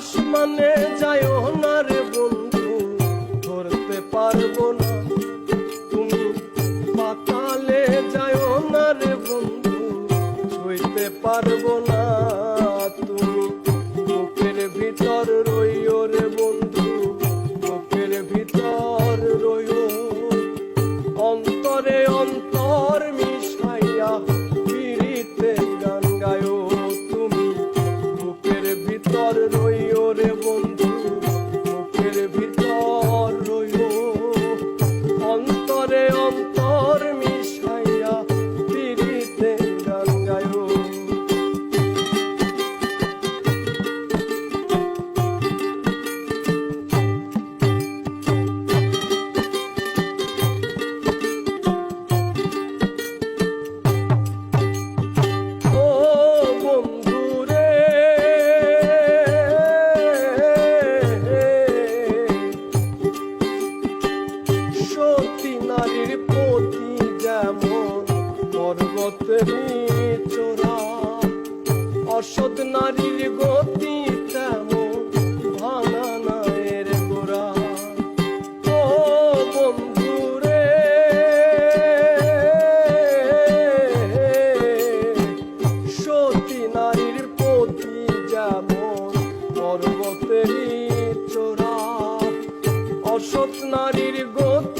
আসমানে যায় না বন্ধু ধরতে পারব না। তেমন পর্বতেরই চোরা অসৎ নারীর গতি তেমন সতী নারীর যেমন পর্বতেরই চোরা অসৎ নারীর গতি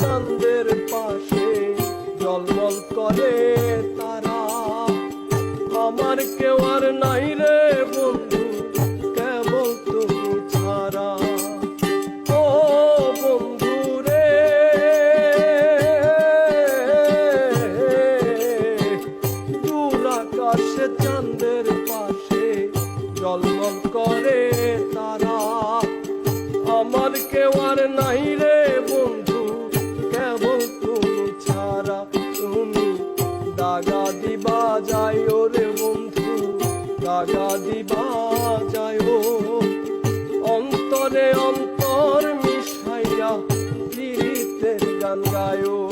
চাঁদের পাশে জলমল করে তারা। আমার কেউ আর নাই রে বন্ধু, কেবল তুমি ছাড়া। ও বন্ধুরে দূর আকাশে চাঁদের পাশে জলমল করে জাগা দিবা যায় অন্তরে অন্তর মিশাইয়া পীড়িতের গান গায়ো।